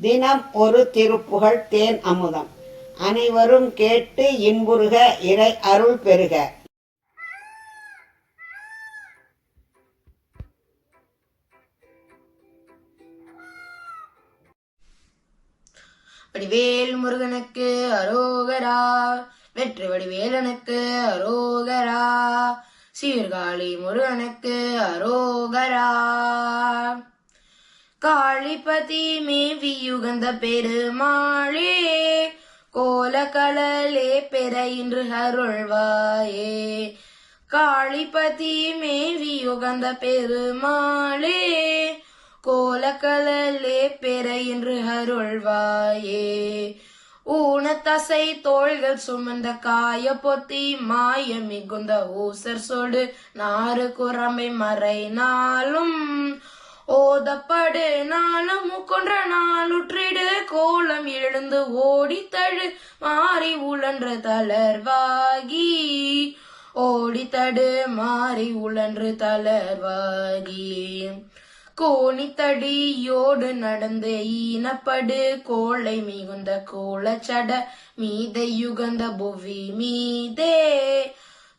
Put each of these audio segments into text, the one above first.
தினம் ஒரு திருப்புகழ் தேன் அமுதம். அனைவரும் கேட்டு இன்புறுக இறை அருள் பெறுக. வடிவேல் முருகனுக்கு அரோகரா வெற்றி வடிவேலனுக்கு அரோகரா சீர்காழி முருகனுக்கு அரோகரா. காளிபதி மேவி யுகந்த பெருமாளே கோலகலலே பெற இன்று அருள்வாயே. காளிபதி மேவி யுகந்த பெருமாளே கோலக்கலலே பெற இன்று அருள்வாயே. ஊனத்தசை தோள்கள் சுமந்த காய பொத்தி மாய மிகுந்த ஊசர் சொடு நாறு குரம்பை மறைனாலும் நாளும் ஓதப்படு நாளும் முக்கொன்ற நாளுற்றிடு கோலம் எழுந்து ஓடித்தழு மாறி உழன்ற தளர்வாகி. ஓடித்தடு மாறி உழன்று தளர்வாகி. கோணித்தடியோடு நடந்து ஈனப்படு கோளை மிகுந்த கோலச்சட மீதை யுகந்த புவி மீதே.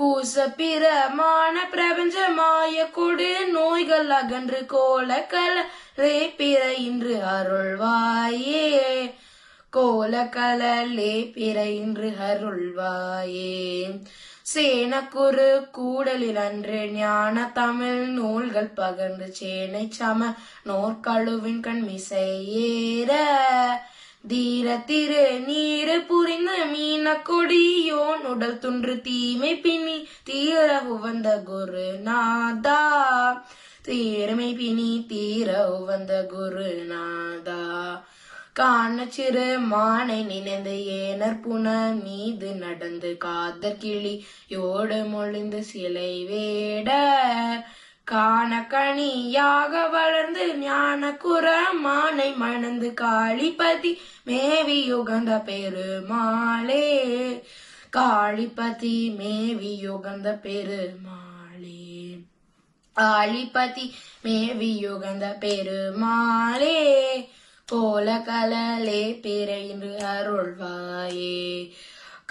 கூச பிரமான பிரபஞ்ச மாய கொடு நோய்கள் அகன்று கோலக்கல பிற இன்று அருள்வாயே. கோலக்கலே பிற இன்று அருள்வாயே. சேனக்குரு கூடலில் அன்று ஞான தமிழ் நூல்கள் பகர்ந்து சேனை சம நோற்கழுவின் கண் ஏற தீர திரு நீரு புரிந்த மீன கொடியோன் உடல் துன்று தீமை பின்னி தீர உவந்த குரு நாதா தீர்மை பினி தீர உவந்த குரு நாதா காண சிறு மானை நினைந்து ஏனர் புன மீது நடந்து காதற் கிளி யோடு மொழிந்து சிலை வேட. காண கனியாக வளர்ந்து ஞான குற மானை மணந்து காளிபதி மேவி யுகந்த பெருமாளே. காளிபதி மேவி யுகந்த பெருமாளே. ஆளிபதி மேவியுகந்த பெருமாளே கோலகலலே கலலே இன்று அருள்வாயே.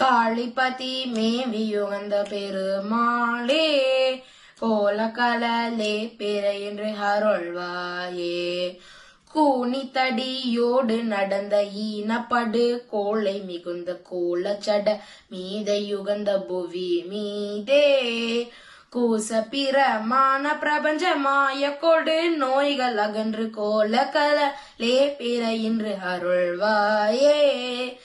காளிபதி மேவியுகந்த பெருமாளே கோலகலலே கலலே பிறையின்று அருள்வாயே. கூனித்தடியோடு நடந்த ஈனப்படு கோளை மிகுந்த கோலச்சட மீத யுகந்த புவி மீதே. கூச பிரமான பிரபஞ்ச மாய கொடு நோய்கள் அகன்று கோலக்கல லே பிற இன்று அருள்வாயே.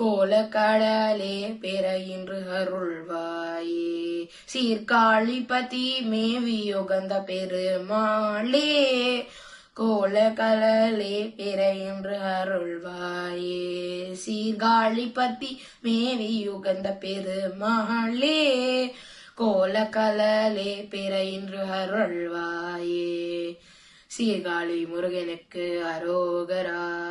கோலக்கடலே பிற இன்று அருள்வாயே. சீர்காழிபதி மேவி யுகந்த பெருமாளே. கோலகலலே பிற என்று அருள்வாயே. சீர்காழிபதி மேவி யுகந்த பெருமாளே. கோலகலலே பிற இன்று அருள்வாயே. சீர்காழி முருகனுக்கு அரோகரா.